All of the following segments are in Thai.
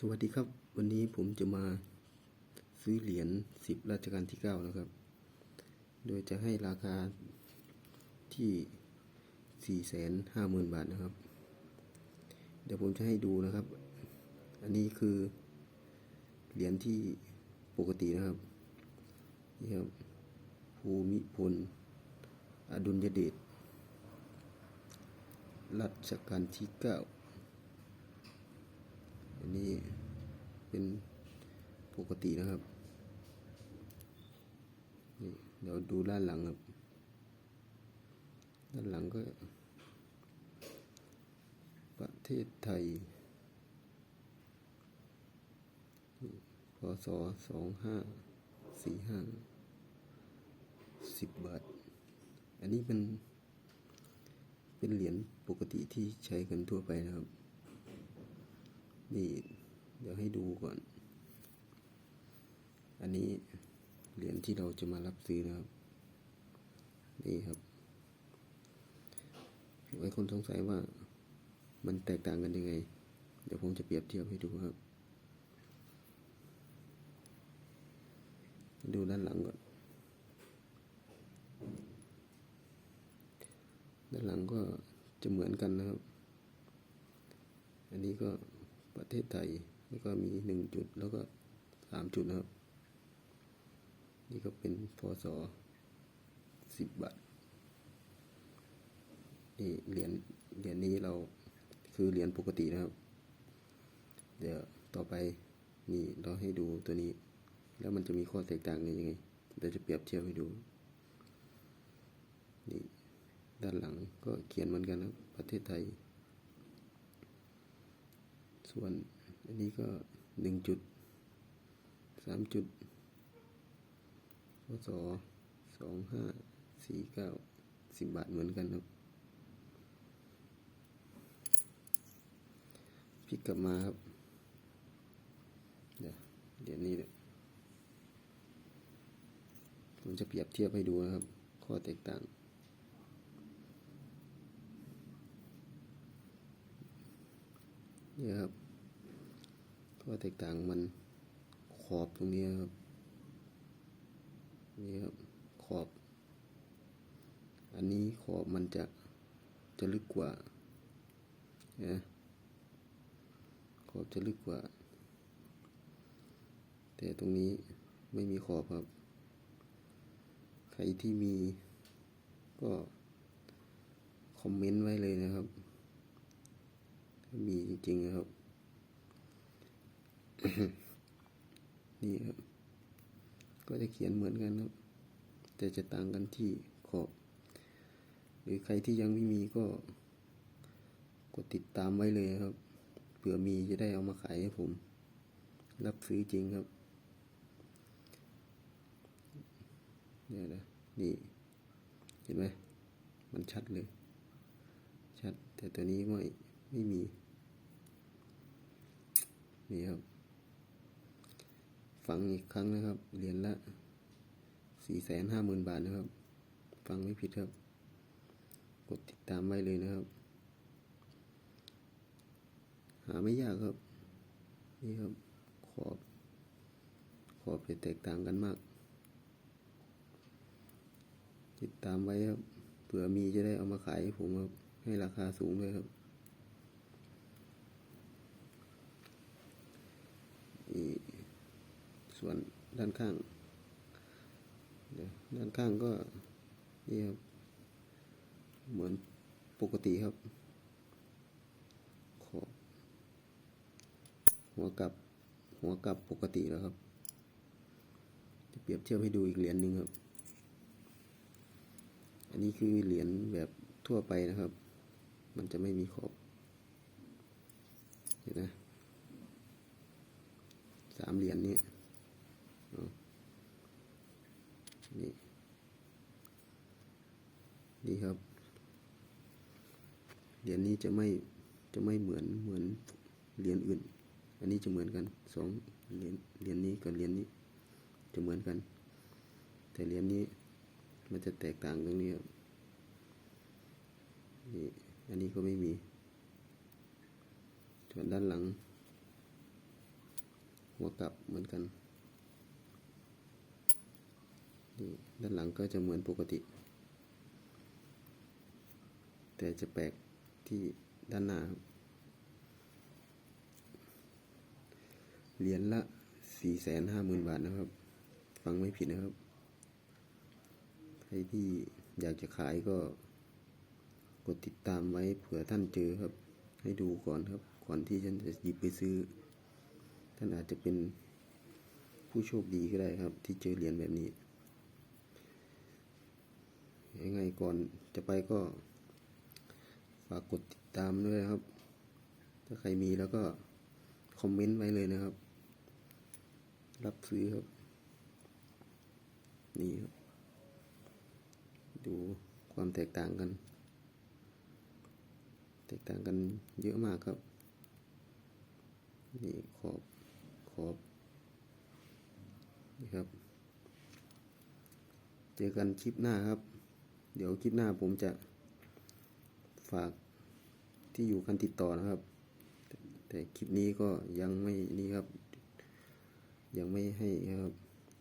สวัสดีครับ วันนี้ผมจะมาซื้อเหรียญสิบรัชกาลที่เก้านะครับ โดยจะให้ราคาที่สี่แสนห้าหมื่นบาทนะครับ เดี๋ยวผมจะให้ดูนะครับ อันนี้คือเหรียญที่ปกตินะครับนี่ครับภูมิพลอดุลยเดชรัชกาลที่เก้า อันนี้เป็นปกตินะครับนี่เดี๋ยวดูด้านหลังครับ ด้านหลังก็ ประเทศไทยพศสองห้าสี่ห้าสิบบาท อันนี้เป็นเป็นเหรียญปกติที่ใช้กันทั่วไปนะครับ นี่เดี๋ยวให้ดูก่อน อันนี้เหรียญที่เราจะมารับซื้อนะครับ นี่ครับไว้คนสงสัยว่ามันแตกต่างกันยังไง เดี๋ยวผมจะเปรียบเทียบให้ดูครับ ดูด้านหลังก่อน ด้านหลังก็จะเหมือนกันนะครับ อันนี้ก็ ประเทศไทย แล้วก็มีหนึ่งจุดแล้วก็สามจุดนะครับ นี่ก็เป็นพศสิบบาทนี่เหรียญเหรียญนี้เราคือเหรียญปกตินะครับ เดี๋ยวต่อไปนี่เราให้ดูตัวนี้ แล้วมันจะมีข้อแตกต่างกันยังไงเดี๋ยวจะเปรียบเทียบให้ดูนี่ด้านหลังก็เขียนเหมือนกันนะประเทศไทย ส่วนอันนี้ก็หนึ่งจุดสามจุดพศสองห้าสี่เก้าสิบบาทเหมือนกันครับพลิกกลับมาครับ เดี๋ยวเดี๋ยวนี้เนี่ยผมจะเปรียบเทียบให้ดูนะครับ ข้อแตกต่างเนี่ยครับ ข้อแตกต่างมันขอบตรงนี้ครับนี่ครับขอบ อันนี้ขอบมันจะจะลึกกว่านะขอบจะลึกกว่า แต่ตรงนี้ไม่มีขอบครับ ใครที่มีก็คอมเมนต์ไว้เลยนะครับ มีจริงๆนะครับ นี่ครับ ก็จะเขียนเหมือนกันครับ แต่จะต่างกันที่ขอบ หรือใครที่ยังไม่มีก็ กดติดตามไว้เลยครับ เผื่อมีจะได้เอามาขายให้ผม รับซื้อจริงครับ เนี่ยนะ นี่ เห็นไหม มันชัดเลย ชัด แต่ตัวนี้ไม่ ไม่มี นี่ครับ ฟังอีกครั้งนะครับ เหรียญละสี่แสนห้าหมื่นบาทนะครับ ฟังไม่ผิดครับ กดติดตามไว้เลยนะครับ หาไม่ยากครับ นี่ครับ ขอบ ขอบจะแตกต่างกันมาก ติดตามไว้ครับ เผื่อมีจะได้เอามาขายให้ผมครับ ให้ราคาสูงเลยครับ ส่วนด้านข้างเดี๋ยวด้านข้างก็นี่ครับ เหมือนปกติครับ ขอบหัวกลับหัวกลับปกติแล้วครับ จะเปรียบเทียบให้ดูอีกเหรียญหนึ่งครับ อันนี้คือเหรียญแบบทั่วไปนะครับ มันจะไม่มีขอบเห็นไหมสามเหรียญนี้อานี่ นี่ครับ เหรียญนี้จะไม่จะไม่เหมือนเหมือนเหรียญอื่น อันนี้จะเหมือนกันสองเหรียญเหรียญนี้กับเหรียญนี้ จะเหมือนกัน แต่เหรียญนี้มันจะแตกต่างตรงนี้ครับนี่อันนี้ก็ไม่มีส่วนด้านหลัง หัวกลับเหมือนกันนี่ด้านหลังก็จะเหมือนปกติ แต่จะแปลก ที่ด้านหน้าครับเหรียญละสี่แสนห้าหมื่นบาทนะครับ ฟังไม่ผิดนะครับ ใครที่อยากจะขายก็ กดติดตามไว้เผื่อท่านเจอครับ ให้ดูก่อนครับ ก่อนที่ฉันจะหยิบไปซื้อ ท่านอาจจะเป็นผู้โชคดีก็ได้ครับ ที่เจอเหรียญแบบนี้ ยังไงก่อนจะไปก็ ฝากกดติดตามด้วยนะครับ ถ้าใครมีแล้วก็คอมเมนต์ไว้เลยนะครับ รับซื้อครับ นี่ครับ ดูความแตกต่างกัน แตกต่างกันเยอะมากครับ นี่ขอบขอบ นี่ครับ เจอกันคลิปหน้าครับ เดี๋ยวคลิปหน้าผมจะ ฝากที่อยู่กันติดต่อนะครับแต่แต่คลิปนี้ก็ยังไม่นี่ครับ ยังไม่ให้ครับ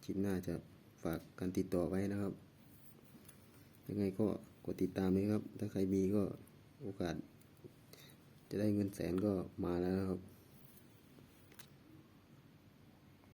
คลิปหน้าจะฝากการติดต่อไว้นะครับ ยังไงก็กดติดตามเลยครับ ถ้าใครมีก็โอกาส จะได้เงินแสนก็มาแล้วนะครับ